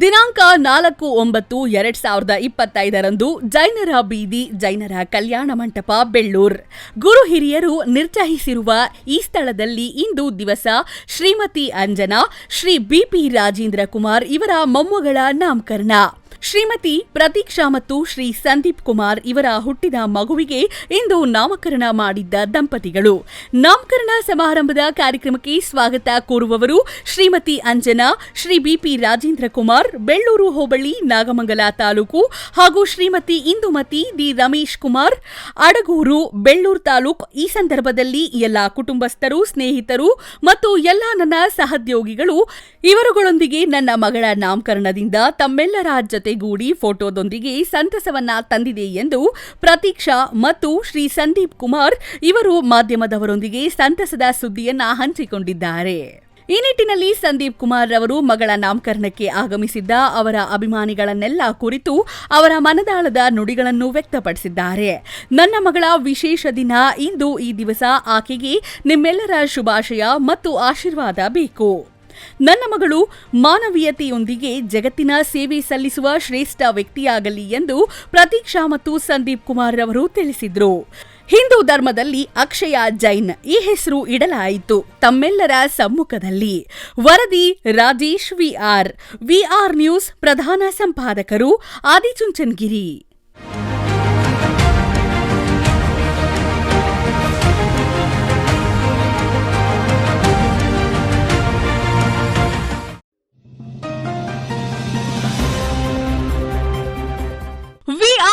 ದಿನಾಂಕ ನಾಲ್ಕು ಒಂಬತ್ತು ಎರಡ್ ಸಾವಿರದ ಇಪ್ಪತ್ತೈದರಂದು ಜೈನರ ಬೀದಿ, ಜೈನರ ಕಲ್ಯಾಣ ಮಂಟಪ, ಬೆಳ್ಳೂರ್. ಗುರು ಹಿರಿಯರು ನಿರ್ಚಹಿಸಿರುವ ಈ ಸ್ಥಳದಲ್ಲಿ ಇಂದು ದಿವಸ ಶ್ರೀಮತಿ ಅಂಜನಾ, ಶ್ರೀ ಬಿಪಿ ರಾಜೇಂದ್ರ ಕುಮಾರ್ ಇವರ ಮೊಮ್ಮಗಳ ನಾಮಕರಣ. ಶ್ರೀಮತಿ ಪ್ರತೀಕ್ಷಾ ಮತ್ತು ಶ್ರೀ ಸಂದೀಪ್ ಕುಮಾರ್ ಇವರ ಹುಟ್ಟಿದ ಮಗುವಿಗೆ ಇಂದು ನಾಮಕರಣ ಮಾಡಿದ್ದ ದಂಪತಿಗಳು. ನಾಮಕರಣ ಸಮಾರಂಭದ ಕಾರ್ಯಕ್ರಮಕ್ಕೆ ಸ್ವಾಗತ ಕೋರುವವರು ಶ್ರೀಮತಿ ಅಂಜನಾ, ಶ್ರೀ ಬಿಪಿ ರಾಜೇಂದ್ರ ಕುಮಾರ್, ಬೆಳ್ಳೂರು ಹೋಬಳಿ, ನಾಗಮಂಗಲ ತಾಲೂಕು ಹಾಗೂ ಶ್ರೀಮತಿ ಇಂದುಮತಿ ದಿ ರಮೇಶ್ ಕುಮಾರ್, ಅಡಗೂರು, ಬೆಳ್ಳೂರು ತಾಲೂಕು ಈ ಸಂದರ್ಭದಲ್ಲಿ ಎಲ್ಲಾ ಕುಟುಂಬಸ್ಥರು, ಸ್ನೇಹಿತರು ಮತ್ತು ಎಲ್ಲಾ ನನ್ನ ಸಹೋದ್ಯೋಗಿಗಳು ಇವರುಗಳೊಂದಿಗೆ ನನ್ನ ಮಗಳ ನಾಮಕರಣದಿಂದ ತಮ್ಮೆಲ್ಲರ ಜತೆಗೂಡಿ ಫೋಟೋದೊಂದಿಗೆ ಸಂತಸವನ್ನ ತಂದಿದೆ ಎಂದು ಪ್ರತೀಕ್ಷಾ ಮತ್ತು ಶ್ರೀ ಸಂದೀಪ್ ಕುಮಾರ್ ಇವರು ಮಾಧ್ಯಮದವರೊಂದಿಗೆ ಸಂತಸದ ಸುದ್ದಿಯನ್ನ ಹಂಚಿಕೊಂಡಿದ್ದಾರೆ. ಈ ನಿಟ್ಟಿನಲ್ಲಿ ಸಂದೀಪ್ ಕುಮಾರ್ ಅವರು ಮಗಳ ನಾಮಕರಣಕ್ಕೆ ಆಗಮಿಸಿದ್ದ ಅವರ ಅಭಿಮಾನಿಗಳನ್ನೆಲ್ಲ ಕುರಿತು ಅವರ ಮನದಾಳದ ನುಡಿಗಳನ್ನು ವ್ಯಕ್ತಪಡಿಸಿದ್ದಾರೆ. ನನ್ನ ಮಗಳ ವಿಶೇಷ ದಿನ ಇಂದು ಈ ದಿವಸ ಆಕೆಗೆ ನಿಮ್ಮೆಲ್ಲರ ಶುಭಾಶಯ ಮತ್ತು ಆಶೀರ್ವಾದ ಬೇಕು. ನನ್ನ ಮಗಳು ಮಾನವೀಯತೆಯೊಂದಿಗೆ ಜಗತ್ತಿನ ಸೇವೆ ಸಲ್ಲಿಸುವ ಶ್ರೇಷ್ಠ ವ್ಯಕ್ತಿಯಾಗಲಿ ಎಂದು ಪ್ರತೀಕ್ಷಾ ಮತ್ತು ಸಂದೀಪ್ ಕುಮಾರ್ ಅವರು ತಿಳಿಸಿದರು. ಹಿಂದೂ ಧರ್ಮದಲ್ಲಿ ಅಕ್ಷಯ ಜೈನ್ ಈ ಹೆಸರು ಇಡಲಾಯಿತು. ತಮ್ಮೆಲ್ಲರ ಸಮ್ಮುಖದಲ್ಲಿ ವರದಿ ರಾಜೇಶ್ ವಿಆರ್ ವಿಆರ್ ನ್ಯೂಸ್ ಪ್ರಧಾನ ಸಂಪಾದಕರು ಆದಿಚುಂಚನಗಿರಿ.